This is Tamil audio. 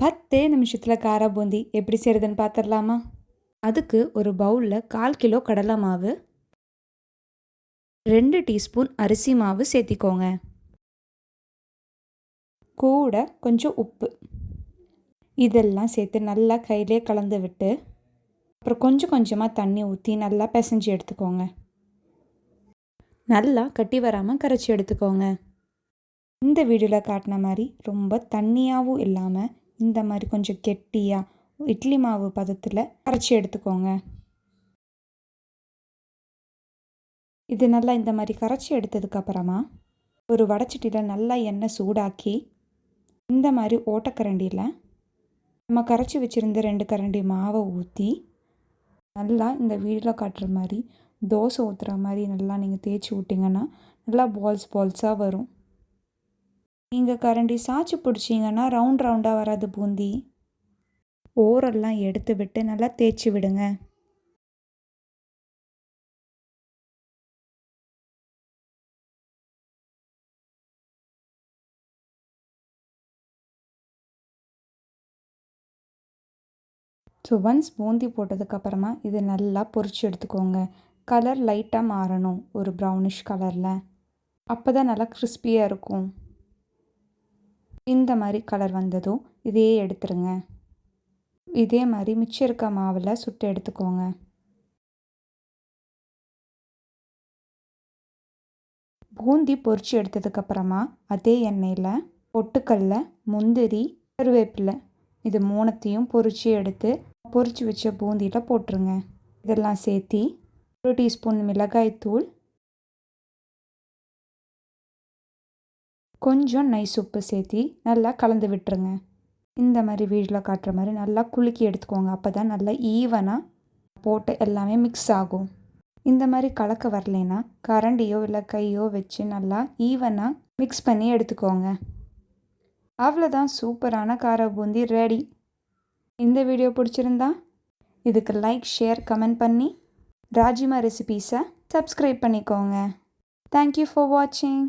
பத்தே நிமிஷத்தில் காரா பூந்தி எப்படி செய்கிறதுன்னு பார்த்துடலாமா அதுக்கு ஒரு பவுலில் கால் கிலோ கடலை மாவு ரெண்டு டீஸ்பூன் அரிசி மாவு சேர்த்திக்கோங்க. கூட கொஞ்சம் உப்பு. இதெல்லாம் சேர்த்து நல்லா கையிலே கலந்து விட்டு அப்புறம் கொஞ்சம் கொஞ்சமாக தண்ணி ஊற்றி நல்லா பிசைஞ்சு எடுத்துக்கோங்க. நல்லா கட்டி வராமல் கரைச்சி எடுத்துக்கோங்க. இந்த வீடியோவில் காட்டின மாதிரி ரொம்ப தண்ணியாகவும் இல்லாமல் இந்த மாதிரி கொஞ்சம் கெட்டியாக இட்லி மாவு பதத்தில் கரைச்சி எடுத்துக்கோங்க. இது நல்லா இந்த மாதிரி கரைச்சி எடுத்ததுக்கப்புறமா ஒரு வடச்சட்டியில் நல்லா எண்ணெய் சூடாக்கி இந்த மாதிரி ஓட்டக்கரண்டியில் நம்ம கரைச்சி வச்சுருந்த ரெண்டு கரண்டி மாவை ஊற்றி நல்லா இந்த வீடில் காட்டுற மாதிரி தோசை ஊற்றுற மாதிரி நல்லா நீங்கள் தேய்ச்சி விட்டிங்கன்னா நல்லா பால்ஸ் பால்ஸாக வரும். நீங்கள் கரண்டி சாய்ச்சி பிடிச்சிங்கன்னா ரவுண்ட் ரவுண்டாக வராது பூந்தி. ஓரெல்லாம் எடுத்து விட்டு நல்லா தேய்ச்சி விடுங்க. ஸோ ஒன்ஸ் பூந்தி போட்டதுக்கப்புறமா இது நல்லா பொறிச்சு எடுத்துக்கோங்க. கலர் லைட்டாக மாறணும் ஒரு ப்ரௌனிஷ் கலரில் அப்போ தான் நல்லா கிறிஸ்பியாக இருக்கும். இந்த மாதிரி கலர் வந்ததும் இதையே எடுத்துருங்க. இதே மாதிரி மிச்சம் இருக்க மாவில் சுட்டு எடுத்துக்கோங்க. பூந்தி பொரித்து எடுத்ததுக்கப்புறமா அதே எண்ணெயில் பொட்டுக்கல்ல முந்திரி கருவேப்பிலை இது மூணத்தையும் பொரித்து எடுத்து பொரித்து வச்ச பூந்தியில் போட்டுருங்க. இதெல்லாம் சேர்த்தி ஒரு டீஸ்பூன் மிளகாய்த்தூள் கொஞ்சம் நைஸ் உப்பு சேர்த்தி நல்லா கலந்து விட்டுருங்க. இந்த மாதிரி வீடியோவில் காட்டுற மாதிரி நல்லா குலுக்கி எடுத்துக்கோங்க. அப்போ தான் நல்லா ஈவனாக போட்டு எல்லாமே மிக்ஸ் ஆகும். இந்த மாதிரி கலக்க வரலைன்னா கரண்டியோ இல்லை கையோ வச்சு நல்லா ஈவனாக மிக்ஸ் பண்ணி எடுத்துக்கோங்க. அவ்வளோதான் சூப்பரான கார பூந்தி ரெடி இந்த வீடியோ பிடிச்சிருந்தா இதுக்கு லைக் ஷேர் கமெண்ட் பண்ணி ராஜிமா ரெசிபீஸை சப்ஸ்கிரைப் பண்ணிக்கோங்க. தேங்க்யூ ஃபார் வாட்சிங்